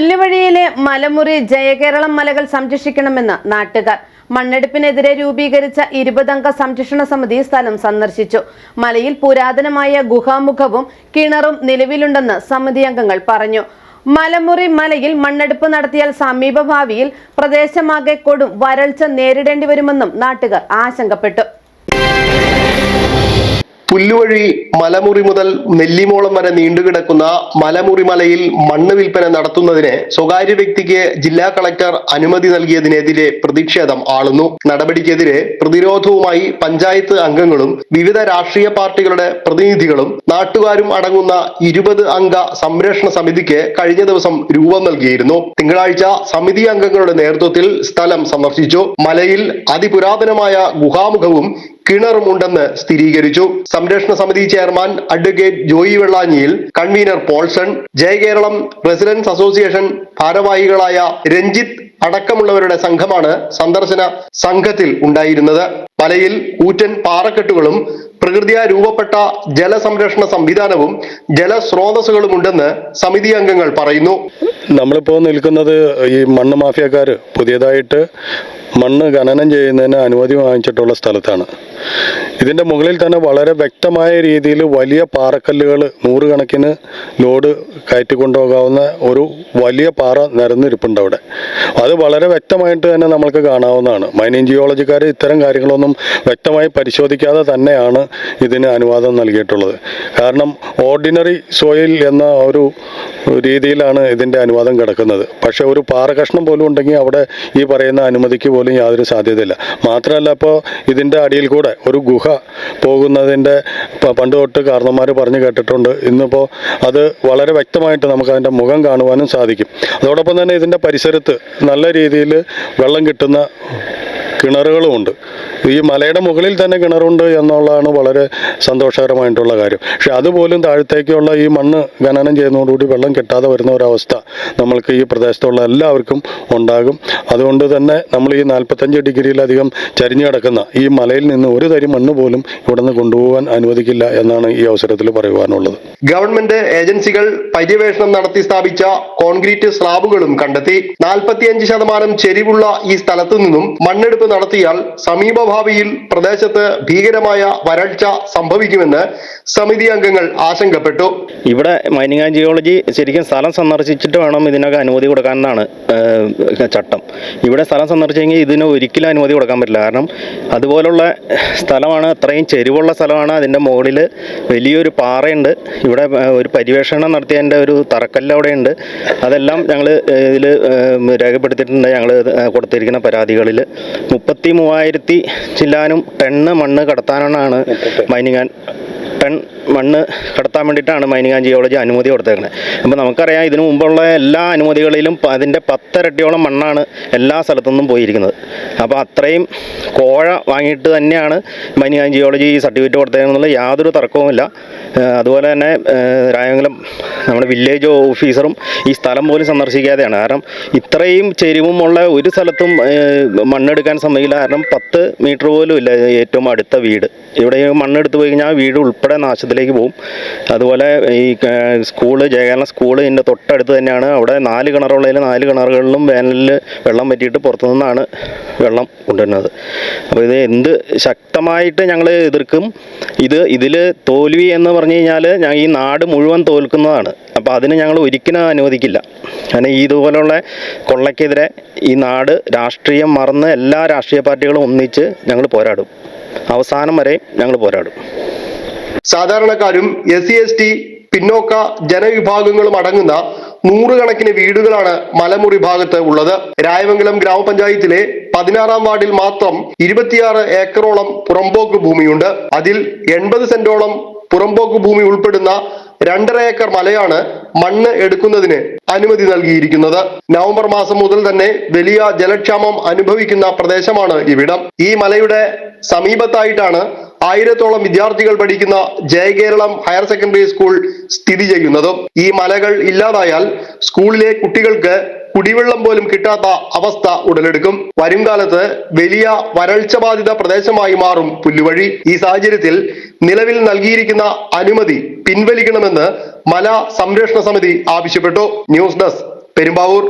പുല്ലുവഴിയിലെ മലമുറി ജയകേരളം മലകൾ സംരക്ഷിക്കണമെന്ന് നാട്ടുകാർ. മണ്ണെടുപ്പിനെതിരെ രൂപീകരിച്ച ഇരുപതംഗ സംരക്ഷണ സമിതി സ്ഥലം സന്ദർശിച്ചു. മലയിൽ പുരാതനമായ ഗുഹാമുഖവും കിണറും നിലവിലുണ്ടെന്ന് സമിതി അംഗങ്ങൾ പറഞ്ഞു. മലമുറി മലയിൽ മണ്ണെടുപ്പ് നടത്തിയാൽ സമീപഭാവിയിൽ പ്രദേശമാകെ കൊടും വരൾച്ച നേരിടേണ്ടി വരുമെന്നും നാട്ടുകാർ ആശങ്കപ്പെട്ടു. പുല്ലുവഴി മലമുറി മുതൽ നെല്ലിമോളം വരെ നീണ്ടുകിടക്കുന്ന മലമുറി മലയിൽ മണ്ണ് വിൽപ്പന നടത്തുന്നതിന് സ്വകാര്യ വ്യക്തിക്ക് ജില്ലാ കളക്ടർ അനുമതി നൽകിയതിനെതിരെ പ്രതിഷേധം ആളുന്നു. നടപടിക്കെതിരെ പ്രതിരോധവുമായി പഞ്ചായത്ത് അംഗങ്ങളും വിവിധ രാഷ്ട്രീയ പാർട്ടികളുടെ പ്രതിനിധികളും നാട്ടുകാരും അടങ്ങുന്ന ഇരുപത് അംഗ സംരക്ഷണ സമിതിക്ക് കഴിഞ്ഞ ദിവസം രൂപം നൽകിയിരുന്നു. തിങ്കളാഴ്ച സമിതി അംഗങ്ങളുടെ നേതൃത്വത്തിൽ സ്ഥലം സന്ദർശിച്ചു. മലയിൽ അതിപുരാതനമായ ഗുഹാമുഖവും കിണറും ഉണ്ടെന്ന് സ്ഥിരീകരിച്ചു. സംരക്ഷണ സമിതി chairman advocate Joy Vellanjiyil convener Paulson Jayakeralam residence association ഭാരവാഹികളായ രഞ്ജിത്ത് അടക്കമുള്ളവരുടെ സംഘമാണ് സന്ദർശന സംഘത്തിൽ ഉണ്ടായിരുന്നത്. മലയിൽ കൂറ്റൻ പാറക്കെട്ടുകളും പ്രകൃതിയാ രൂപപ്പെട്ട ജലസംരക്ഷണ സംവിധാനവും ജലസ്രോതസ്സുകളും ഉണ്ടെന്ന് സമിതി അംഗങ്ങൾ പറയുന്നു. നമ്മളിപ്പോൾ നിൽക്കുന്നത് ഈ മണ്ണ് മാഫിയക്കാർ പുതിയതായിട്ട് മണ്ണ് ഖനനം ചെയ്യുന്നതിന് അനുമതി വാങ്ങിച്ചിട്ടുള്ള സ്ഥലത്താണ്. ഇതിന്റെ മുകളിൽ തന്നെ വളരെ വ്യക്തമായ രീതിയിൽ വലിയ പാറക്കല്ലുകൾ നൂറുകണക്കിന് ലോഡ് കയറ്റിക്കൊണ്ടുപോകാവുന്ന ഒരു വലിയ പാറ നിരന്നിരിപ്പുണ്ട് അവിടെ. അത് വളരെ വ്യക്തമായിട്ട് തന്നെ നമ്മൾക്ക് കാണാവുന്നതാണ്. മൈനിങ് ജിയോളജിക്കാർ ഇത്തരം കാര്യങ്ങളൊന്നും വ്യക്തമായി പരിശോധിക്കാതെ തന്നെയാണ് ഇതിന് അനുവാദം നൽകിയിട്ടുള്ളത്. കാരണം ഓർഡിനറി സോയിൽ എന്ന ഒരു രീതിയിലാണ് ഇതിന്റെ അനുവാദം കിടക്കുന്നത്. പക്ഷേ ഒരു പാറ കഷ്ണം പോലും ഉണ്ടെങ്കിൽ അവിടെ ഈ പറയുന്ന അനുമതിക്ക് പോലും യാതൊരു സാധ്യതയില്ല. മാത്രമല്ല ഇപ്പോൾ ഇതിന്റെ അടിയിൽ കൂടെ ഒരു ഗുഹ പോകുന്നതിന്റെ പണ്ട് തൊട്ട് കാരണന്മാർ പറഞ്ഞു കേട്ടിട്ടുണ്ട്. ഇന്നിപ്പോൾ അത് വളരെ വ്യക്തമായിട്ട് നമുക്ക് അതിന്റെ മുഖം കാണുവാനും സാധിക്കും. അതോടൊപ്പം തന്നെ ഇതിന്റെ പരിസരത്ത് നല്ല രീതിയിൽ വെള്ളം കിട്ടുന്ന കിണറുകളുമുണ്ട്. ഈ മലയുടെ മുകളിൽ തന്നെ കിണറുണ്ട് എന്നുള്ളതാണ് വളരെ സന്തോഷകരമായിട്ടുള്ള കാര്യം. പക്ഷെ അതുപോലും താഴത്തേക്കുള്ള ഈ മണ്ണ് ഖനനം ചെയ്യുന്നതോടുകൂടി വെള്ളം കിട്ടാതെ വരുന്ന ഒരവസ്ഥ നമ്മൾക്ക് ഈ പ്രദേശത്തുള്ള എല്ലാവർക്കും ഉണ്ടാകും. അതുകൊണ്ട് തന്നെ നമ്മൾ ഈ നാൽപ്പത്തഞ്ച് ഡിഗ്രിയിലധികം ചരിഞ്ഞു കിടക്കുന്ന ഈ മലയിൽ നിന്ന് ഒരു തരി മണ്ണ് പോലും ഇവിടെ നിന്ന് കൊണ്ടുപോകാൻ അനുവദിക്കില്ല എന്നാണ് ഈ അവസരത്തിൽ പറയുവാനുള്ളത്. ഗവൺമെന്റ് ഏജൻസികൾ പര്യവേഷണം നടത്തി സ്ഥാപിച്ച കോൺക്രീറ്റ് സ്ലാബുകളും കണ്ടെത്തി. നാൽപ്പത്തിയഞ്ച് ശതമാനം ചെരിവുള്ള ഈ സ്ഥലത്തു നിന്നും മണ്ണെടുപ്പ് നടത്തിയാൽ സമീപഭാവിയിൽ പ്രദേശത്ത് ഭീകരമായ വരൾച്ച സംഭവിക്കുമെന്ന് സമിതി അംഗങ്ങൾ ആശങ്കപ്പെട്ടു. ഇവിടെ മൈനിങ് ആൻഡ് ജിയോളജി ശരിക്കും സ്ഥലം സന്ദർശിച്ചിട്ട് വേണം ഇതിനൊക്കെ അനുമതി കൊടുക്കാനെന്നാണ് ചട്ടം. ഇവിടെ സ്ഥലം സന്ദർശിച്ചെങ്കിൽ ഇതിന് ഒരിക്കലും അനുമതി കൊടുക്കാൻ പറ്റില്ല. കാരണം അതുപോലുള്ള സ്ഥലമാണ് അത്രയും ചെരുവുള്ള സ്ഥലമാണ്. അതിന്റെ മുകളിൽ വലിയൊരു പാറയുണ്ട്. ഇവിടെ ഒരു പര്യവേഷണം നടത്തിയതിന്റെ ഒരു തറക്കല്ല് അവിടെയുണ്ട്. അതെല്ലാം ഞങ്ങൾ ഇതിൽ രേഖപ്പെടുത്തിയിട്ടുണ്ട്. ഞങ്ങൾ കൊടുത്തിരിക്കുന്ന പരാതികളിൽ മുപ്പത്തി മൂവായിരത്തി ചില്ലാനും ടെണ്ണ് മണ്ണ് കടത്താനാണ് മൈനിങ് ആൻഡ് ടൺ മണ്ണ് കടത്താൻ വേണ്ടിയിട്ടാണ് മൈനിങ് ആൻഡ് ജിയോളജി അനുമതി കൊടുത്തേക്കുന്നത് അപ്പോൾ നമുക്കറിയാം ഇതിനു മുമ്പുള്ള എല്ലാ അനുമതികളിലും അതിന്റെ പത്തരട്ടിയോളം മണ്ണാണ് എല്ലാ സ്ഥലത്തുനിന്നും പോയിരിക്കുന്നത്. അപ്പോൾ അത്രയും കോഴ വാങ്ങിയിട്ട് തന്നെയാണ് മൈനിങ് ആൻഡ് ജിയോളജി ഈ സർട്ടിഫിക്കറ്റ് കൊടുത്തേക്കുന്നത് യാതൊരു തർക്കവുമില്ല. അതുപോലെ തന്നെ രായമംഗലം നമ്മുടെ വില്ലേജ് ഓഫീസറും ഈ സ്ഥലം പോലും സന്ദർശിക്കാതെയാണ്. കാരണം ഇത്രയും ചെരിവുമുള്ള ഒരു സ്ഥലത്തും മണ്ണെടുക്കാൻ സമ്മതിക്കില്ല കാരണം പത്ത് മീറ്റർ പോലും ഇല്ല ഏറ്റവും അടുത്ത വീട്. ഇവിടെ മണ്ണെടുത്ത് പോയി കഴിഞ്ഞാൽ വീട് ഉൾപ്പെടെ നാശത്തിലേക്ക് പോകും അതുപോലെ ഈ സ്കൂൾ ജയകേരള സ്കൂൾ ഇതിന്റെ തൊട്ടടുത്ത് തന്നെയാണ്. അവിടെ നാല് കിണറുള്ളതിൽ നാല് കിണറുകളിലും വേനലിൽ വെള്ളം പറ്റിയിട്ട് പുറത്തു നിന്നാണ് വെള്ളം കൊണ്ടുവരുന്നത്. അപ്പോൾ ഇത് എന്ത് ശക്തമായിട്ട് ഞങ്ങൾ എതിർക്കും ഇത് ഇതിൽ തോൽവി എന്ന് പറഞ്ഞു കഴിഞ്ഞാൽ ഈ നാട് മുഴുവൻ തോൽക്കുന്നതാണ്. അപ്പോൾ അതിന് ഞങ്ങൾ ഒരിക്കലും അനുവദിക്കില്ല. കാരണം ഇതുപോലുള്ള കൊള്ളയ്ക്കെതിരെ ഈ നാട് രാഷ്ട്രീയം മറന്ന് എല്ലാ രാഷ്ട്രീയ പാർട്ടികളും ഒന്നിച്ച് ഞങ്ങൾ പോരാടും. അവസാനം വരെ ഞങ്ങൾ പോരാടും. സാധാരണക്കാരും എസ് സി എസ് ടി പിന്നോക്ക ജനവിഭാഗങ്ങളും അടങ്ങുന്ന നൂറുകണക്കിന് വീടുകളാണ് മലമുറി ഭാഗത്ത് ഉള്ളത്. രായമംഗലം ഗ്രാമപഞ്ചായത്തിലെ പതിനാറാം വാർഡിൽ മാത്രം ഇരുപത്തിയാറ് ഏക്കറോളം പുറമ്പോക്ക് ഭൂമിയുണ്ട്. അതിൽ എൺപത് സെന്റോളം പുറമ്പോക്ക് ഭൂമി ഉൾപ്പെടുന്ന രണ്ടര ഏക്കർ മലയാണ് മണ്ണ് എടുക്കുന്നതിന് അനുമതി നൽകിയിരിക്കുന്നത്. നവംബർ മാസം മുതൽ തന്നെ വലിയ ജലക്ഷാമം അനുഭവിക്കുന്ന പ്രദേശമാണ് ഇവിടം. ഈ മലയുടെ സമീപത്തായിട്ടാണ് ആയിരത്തോളം വിദ്യാർത്ഥികൾ പഠിക്കുന്ന ജയകേരളം ഹയർ സെക്കൻഡറി സ്കൂൾ സ്ഥിതി ചെയ്യുന്നത് ഈ മലകൾ ഇല്ലാതായാൽ സ്കൂളിലെ കുട്ടികൾക്ക് കുടിവെള്ളം പോലും കിട്ടാത്ത അവസ്ഥ ഉടലെടുക്കും. വരും കാലത്ത് വലിയ വരൾച്ച ബാധിത പ്രദേശമായി മാറും പുല്ലുവഴി. ഈ സാഹചര്യത്തിൽ നിലവിൽ നൽകിയിരിക്കുന്ന അനുമതി പിൻവലിക്കണമെന്ന് മല സംരക്ഷണ സമിതി ആവശ്യപ്പെട്ടു. News desk Perumbavoor.